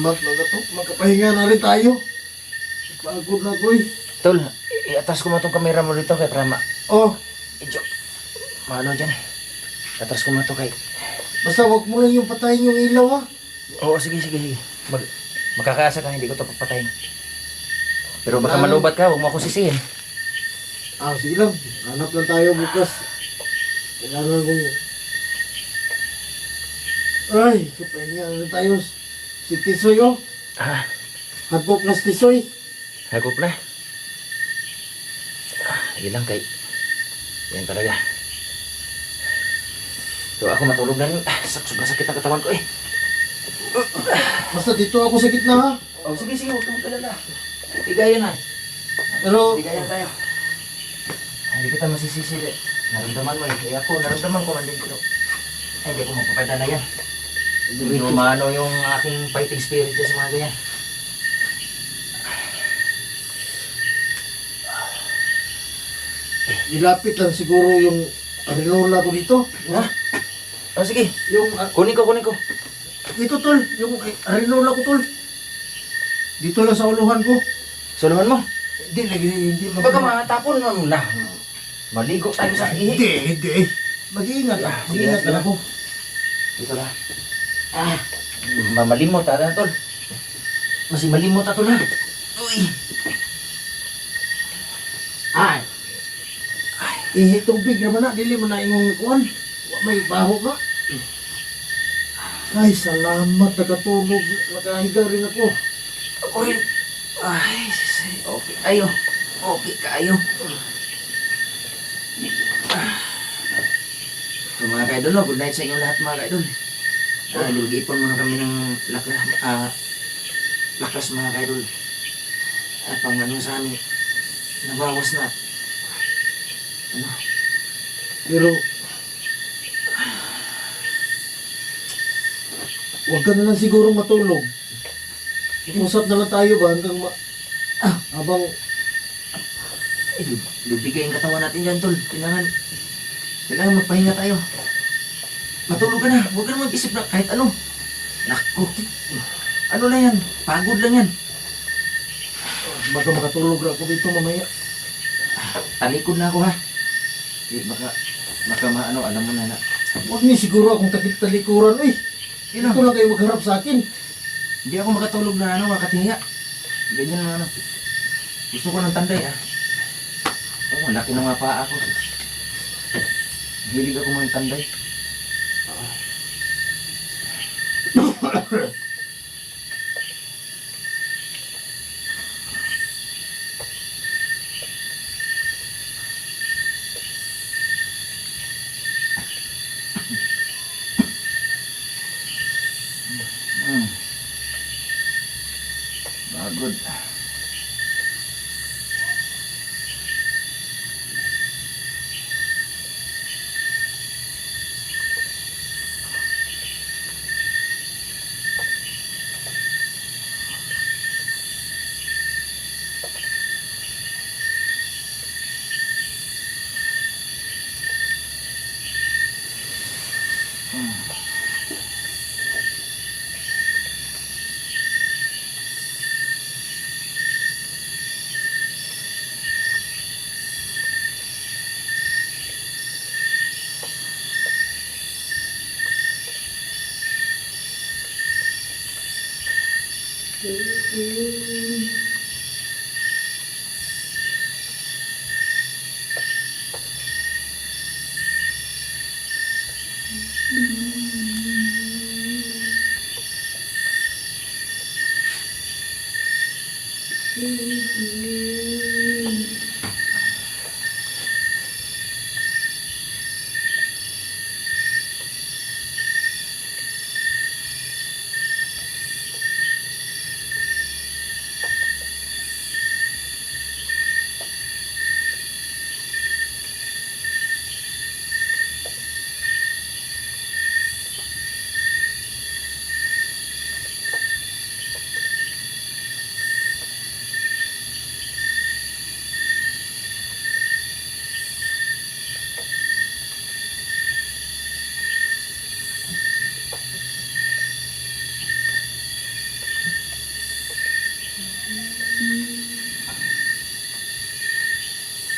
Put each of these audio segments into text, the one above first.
Mat na to, magkapahinga na rin tayo. Pagod na ko eh. Tol, i-atras ko mo itong kamera mo dito kay Prama. Oh, Medyo, maano dyan eh. Atras ko mo ito kay... basta wag mo lang yung patayin yung ilaw ha. Oo, sige, sige, sige. Mag, makakaasa ka, hindi ko ito papatayin. Pero baka Ano? malubat ka, huwag mo ako sisihin. Ah, sige lang. Hanap lang tayo bukas. Kailangan kong... Ay, kapahinga na tayo. Si Tisoy oh. Ah, Hagpok na si Tisoy. hagop na. Ah, Lagi lang kay... Yan talaga. So ako matulog na rin. Ah, sak- sobrang sakit ang katawan ko eh. Basta dito ako sa gitna ha. Oh, sige, sige, huwag kang mag-alala. Bigayan na. Pero, Bigayan tayo. Ay, Hindi kita masisisi. eh. Naramdaman mo eh. Eh ako, naramdaman ko man din ko. Ay, hindi ko mapapadala yan. Hindi mo maano yung aking fighting spirit dyan sa mga ganyan. nilapit lang siguro yung arinola ko dito. Ha? Oh, sige. Yung, ah, Kunin ko, kunin ko. dito tol. Yung arinola ko tol. Dito lang sa uluhan ko. Suluhan mo. Hindi, lagi, hindi. mag- Baka matapon na. Maligo tayo sa ihi. Hindi, hindi. Mag-iingat ah. Ah, sige, Mag-iingat sige. lang ako. Dito lang. Ah, ma- malimot ha, tol. Masih malimot ato na. Uy. Ay. Ihi tubig naman na. Dili mo na ingong kuwan. May baho ka. Ay, salamat. Nakatulog. Nakahiga rin ako. Ako rin. Ay, sis- okay kayo. Okay kayo. So mga kaidol, no? good night sa inyong lahat mga kaidol. Ah, lugipon muna kami ng lakas, ah, lakas mga kaidol. At pang ano sa amin, nabawas na. Ano? Pero, huwag ka na lang siguro matulog. Usap na lang tayo ba hanggang ma... Ah, habang... Eh, lubigay ang katawan natin dyan, tol. Kailangan, kailangan magpahinga tayo. Matulog ka na. Huwag ka na mag-isip na kahit ano. Naku. Ano lang yan? Pagod lang yan. Baka makatulog na ako dito mamaya. Talikod na ako, ha? Eh, baka, baka maano, alam mo na na. Huwag niyo siguro akong takip-talikuran. Uy, Yun ito lang kayo magharap sa akin. Hindi ako makatulog na ano, makatihinga. Ganyan na ano. Gusto ko ng tanday, ah. Oh, laki ng mga paa ko. Hilig ako mga tanday. Ah, Pagod. Hmm. Mm-hmm.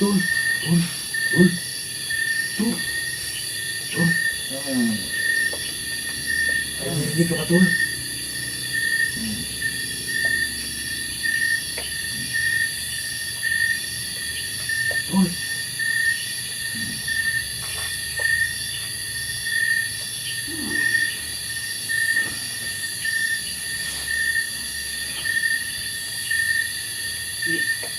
Tol, tol, tol, tol, tol. Hmm. Ay, hindi ka ba, tol? Tol. Tol.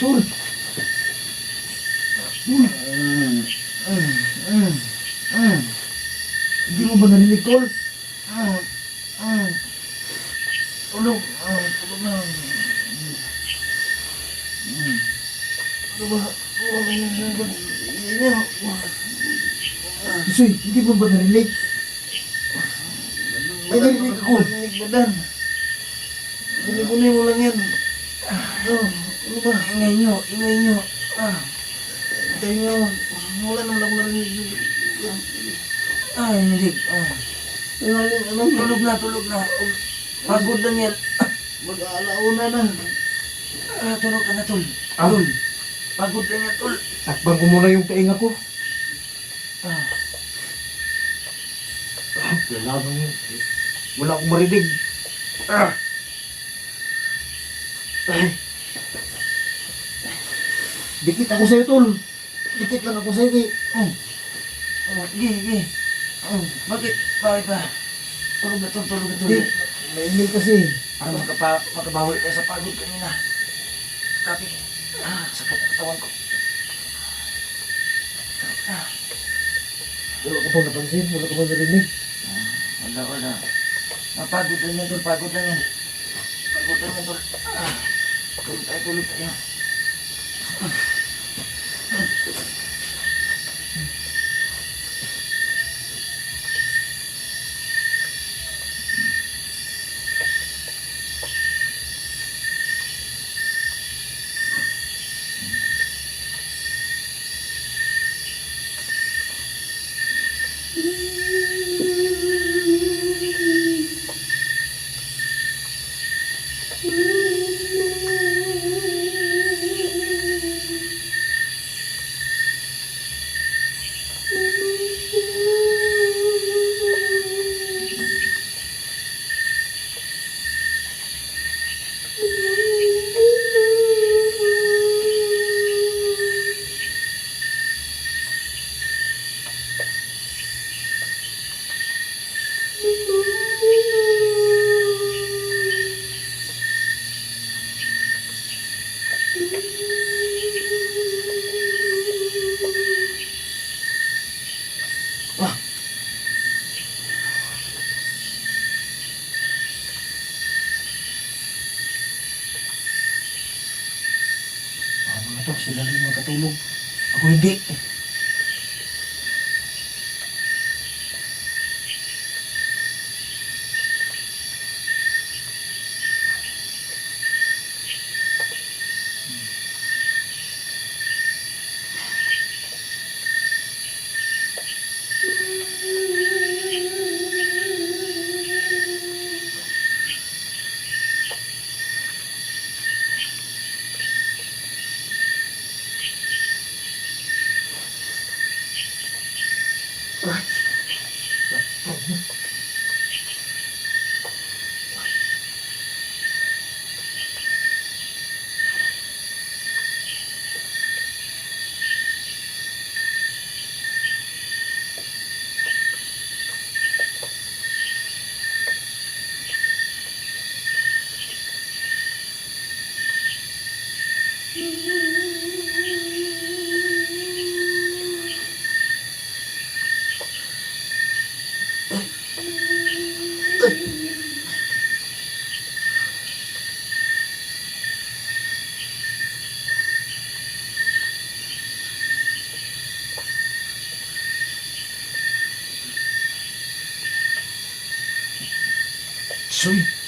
Tol, Hmm. Hmm. Hmm. Hmm. Hindi mo ba narinig, tol? Hmm. Hmm. Tulog. Ah, tulog na. Hmm. Ano ba? Ano ba yung sagot? Inyo. Isoy, hindi mo ba narinig? May narinig ako. Narinig ba, Dan? Gunay-gunay mo lang yan. Ano? Ano ba? Ingay nyo. Ingay nyo. Ah. Tayo nyo. Wala naman ako narinig. Ay, narinig. Ah. Tulog na, tulog na. Pagod lang yan. Mag-aalauna na. Ah, tulog ka na, tol. Ah. Tol. Pagod lang yan, tol. Takpan ko muna yung tainga ko. Ah. Ah, wala akong... Wala akong marinig. Ah! Ay. Dikit ako sa'yo, tol. Dikit lang ako sa'yo, kay... Oh. Oh, sige, sige. Bakit? Bakit ba? Tulog na, tol. Tulog na, tol. Hindi, nainig kasi. Para makapa, makabawi tayo sa pagod kanina. Tapi, ah, sakit ang katawan ko. Ah, Wala ko pang napansin, wala ko pang narinig. wala, wala. Mapagod lang yan, tol. Pagod lang yan. Pagod lang yan, tol. Ah, tulog tayo, tulog tayo. Ah, sila rin magkatulog. Ako hindi. Sim.